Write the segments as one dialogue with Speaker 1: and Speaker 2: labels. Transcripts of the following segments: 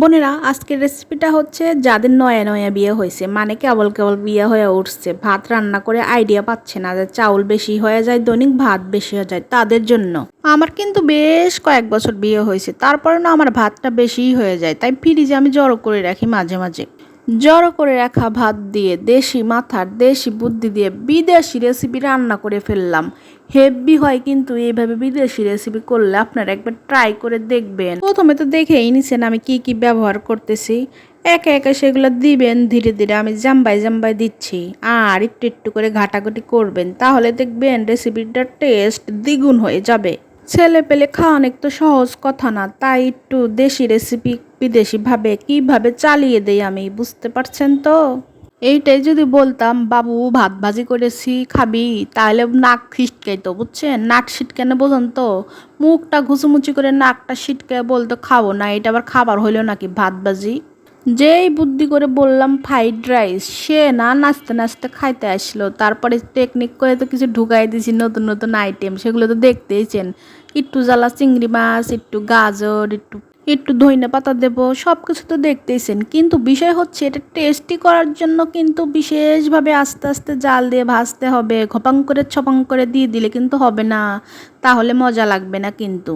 Speaker 1: বোনেরা, আজকের রেসিপিটা হচ্ছে যাদের নয়া নয়া বিয়ে হয়েছে মানে কেবল কেবল বিয়ে হয়ে উঠছে, ভাত রান্না করে আইডিয়া পাচ্ছে না যে চাউল বেশি হয়ে যায়, দৈনিক ভাত বেশি হয়ে যায়, তাদের জন্য। আমার কিন্তু বেশ কয়েক বছর বিয়ে হয়েছে, তারপরে না আমার ভাতটা বেশিই হয়ে যায়, তাই ফ্রিজে আমি জড়ো করে রাখি মাঝে মাঝে। জড়ো করে রাখা ভাত দিয়ে দেশি মাথার দেশি বুদ্ধি দিয়ে বিদেশি রেসিপি রান্না করে ফেললাম। হেভি হয় কিন্তু এইভাবে বিদেশি রেসিপি করলে আপনারা একবার ট্রাই করে দেখবেন। প্রথমে তো দেখেই নিছেন আমি কি কি ব্যবহার করতেছি। একে একে সেগুলো দিবেন, ধীরে ধীরে আমি জাম্বাই জাম্বাই দিচ্ছি। আর একটু একটু করে ঘাটাঘাটি করবেন, তাহলে দেখবেন রেসিপিটার টেস্ট দ্বিগুণ হয়ে যাবে। ছেলে পেলে খাওয়া অনেক তো সহজ কথা না, তাই একটু দেশি রেসিপি বিদেশি ভাবে কীভাবে চালিয়ে দেই আমি, বুঝতে পারছেন তো? এইটাই যদি বলতাম, বাবু, ভাত ভাজি করেছি, খাবি, তাহলে নাক ছিটকাইতো বুঝছেন? নাক ছিটকানে বোঝেন তো? মুখটা ঘুচুমুচি করে নাকটা ছিটকে বলতো, খাব না, এটা আবার খাবার হইল নাকি ভাত ভাজি? যেই বুদ্ধি করে বললাম, ফ্রাইড রাইস সে না নাচতে নাচতে খাইতে আসলো। তারপরে টেকনিক করে তো কিছু ঢুকাই দিয়েছি, নতুন নতুন আইটেম সেগুলো তো দেখতেইছেন। একটু জ্বালা চিংড়ি মাছ, একটু গাজর, একটু একটু ধইনা পাতা দেব সব কিছু তো দেখতেইছেন। কিন্তু বিষয় হচ্ছে, এটা টেস্টি করার জন্য কিন্তু বিশেষভাবে আস্তে আস্তে জাল দিয়ে ভাজতে হবে, ঘপাং করে ছপাং করে দিয়ে দিলে কিন্তু হবে না। তাহলে মজা লাগবে না কিন্তু।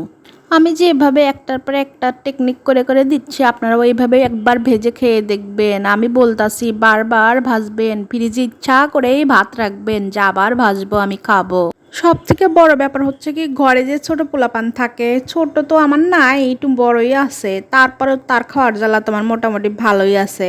Speaker 1: আমি যেভাবে একটার পর একটা টেকনিক করে করে দিচ্ছি আপনারা ওইভাবে একবার ভেজে খেয়ে দেখবেন। আমি বলতাছি, বারবার ভাজবেন। ফ্রিজে ইচ্ছা করেই ভাত রাখবেন, যা আবার ভাজবো আমি খাব। সব থেকে বড় ব্যাপার হচ্ছে কি, ঘরে যে ছোট পোলাপান থাকে, ছোট তো আমার নাই, একটু বড়ই আছে। তারপরেও তার খাওয়ার জ্বালা তোমার মোটামুটি ভালোই আছে।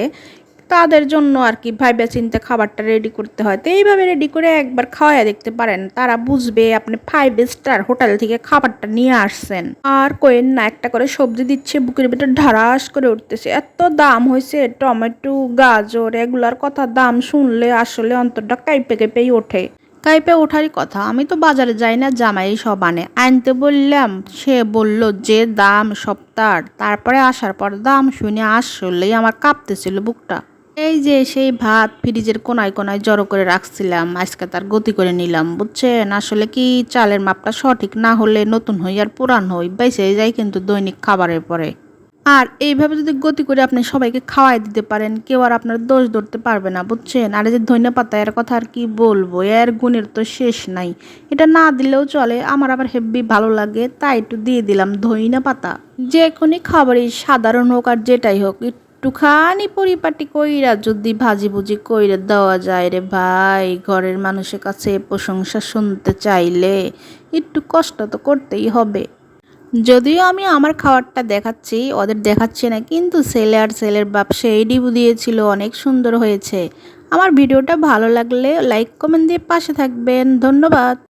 Speaker 1: তাদের জন্য আর কি ভাইবা চিন্তা খাবারটা রেডি করতে হয়। তো এইভাবে রেডি করে একবার খাওয়াই দেখতে পারেন, তারা বুঝবে আপনি ফাইভ স্টার হোটেল থেকে খাবারটা নিয়ে আসছেন। আর কোয়েন না, একটা করে সবজি দিচ্ছে, বুকের ভিতরে ঢারাস করে উঠতেছে। এত দাম হয়েছে টমেটো, গাজর, এগুলার কথা দাম শুনলে আসলে অন্তরটা কাইপে কেঁপেই ওঠে। কাইপে ওঠারই কথা। আমি তো বাজারে যাই না, জামাই সব আনে। আনতে বললাম, সে বলল যে দাম সপ্তাহ তারপরে আসার পর দাম শুনে আসলেই আমার কাঁপতেছিল বুকটা। এই যে সেই ভাত ফ্রিজের কোনায় কোনায় জড়ো করে রাখছিলাম, আজকে তার গতি করে নিলাম, বুঝছেন? আসলে কি চালের মাপটা সঠিক না হলে নতুন হই আর পুরান হই, বেঁচে যায় কিন্তু দৈনিক খাবারের পরে। আর এইভাবে যদি গতি করে আপনি সবাইকে খাওয়াই দিতে পারেন, কেউ আর আপনার দোষ ধরতে পারবে না, বুঝছেন? আর এই যে ধন্য পাতা, এর কথা আর কি বলব? এর গুণের তো শেষ নাই। এটা না দিলেও চলে, আমার আবার হেব্বি ভালো লাগে, তাই একটু দিয়ে দিলাম ধইনা পাতা। যে কোনো খাবারই সাধারণ হোক আর যেটাই হোক, একটুখানি পরিপাটি কইরা যদি ভাজি ভুজি কইরা দেওয়া যায় রে ভাই, ঘরের মানুষের কাছে প্রশংসা শুনতে চাইলে একটু কষ্ট তো করতেই হবে। যদিও আমি আমার খাবারটা দেখাচ্ছি, ওদের দেখাচ্ছি না, কিন্তু ছেলে আর ছেলের বাপ সেই ডিবু দিয়েছিল, অনেক সুন্দর হয়েছে। আমার ভিডিওটা ভালো লাগলে লাইক, কমেন্ট দিয়ে পাশে থাকবেন। ধন্যবাদ।